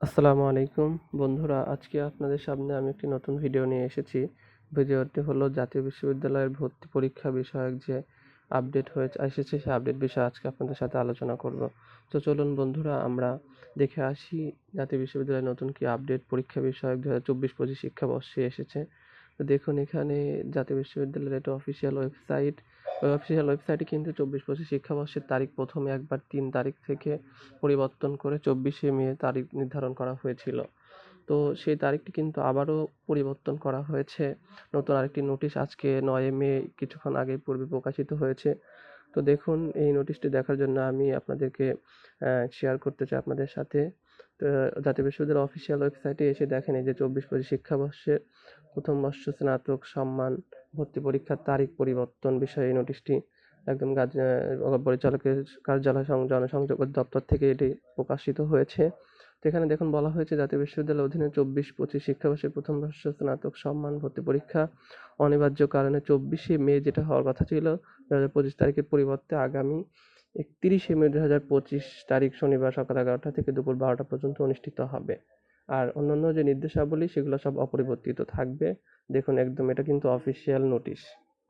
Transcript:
আসসালামু আলাইকুম। বন্ধুরা, আজকে আপনাদের সামনে আমি একটি নতুন ভিডিও নিয়ে এসেছি। ভিডিওটি হলো জাতীয় বিশ্ববিদ্যালয়ের ভর্তি পরীক্ষা বিষয়ক যে আপডেট হয়েছে এসেছে সেই আপডেট বিষয়ে আজকে আপনাদের সাথে আলোচনা করব। তো চলুন বন্ধুরা, আমরা দেখে আসি জাতীয় বিশ্ববিদ্যালয়ের নতুন কি আপডেট পরীক্ষা বিষয়ক দু হাজার চব্বিশ পঁচিশ শিক্ষাবর্ষে এসেছে। দেখুন, এখানে জাতীয় বিশ্ববিদ্যালয়ের একটা অফিসিয়াল ওয়েবসাইট ওই অফিসিয়াল ওয়েবসাইটে কিন্তু চব্বিশ পঁচিশ শিক্ষাবর্ষের তারিখ প্রথমে একবার তিন তারিখ থেকে পরিবর্তন করে চব্বিশে মে তারিখ নির্ধারণ করা হয়েছিল। তো সেই তারিখটি কিন্তু আবারও পরিবর্তন করা হয়েছে। নতুন আরেকটি নোটিশ আজকে নয় মে কিছুক্ষণ আগে পূর্বে প্রকাশিত হয়েছে। তো দেখুন, এই নোটিশটি দেখার জন্য আমি আপনাদেরকে শেয়ার করতে চাই আপনাদের সাথে। জাতীয় বিশ্ববিদ্যালয়ের অফিসিয়াল ওয়েবসাইটে এসে দেখেন এই যে চব্বিশ পঁচিশ শিক্ষাবর্ষের প্রথম বর্ষ স্নাতক সম্মান, ভর্তি পরীক্ষার তারিখ পরিবর্তন বিষয়ে এই নোটিশটি একদম পরিচালকের কার্যালয় জনসংযোগ দপ্তর থেকে এটি প্রকাশিত হয়েছে। তো এখানে দেখুন বলা হয়েছে, জাতীয় বিশ্ববিদ্যালয়ের অধীনে চব্বিশ, পঁচিশ শিক্ষাবর্ষের প্রথম বর্ষ স্নাতক সম্মান, ভর্তি পরীক্ষা অনিবার্য কারণে চব্বিশে মে যেটা হওয়ার কথা ছিল দু হাজার পঁচিশ তারিখের পরিবর্তে আগামী একত্রিশে মে দু হাজার পঁচিশ তারিখ শনিবার সকাল এগারোটা থেকে দুপুর বারোটা পর্যন্ত অনুষ্ঠিত হবে। আর অন্যান্য যে নির্দেশাবলী সেগুলো সব অপরিবর্তিত থাকবে। দেখুন একদম এটা কিন্তু অফিসিয়াল নোটিশ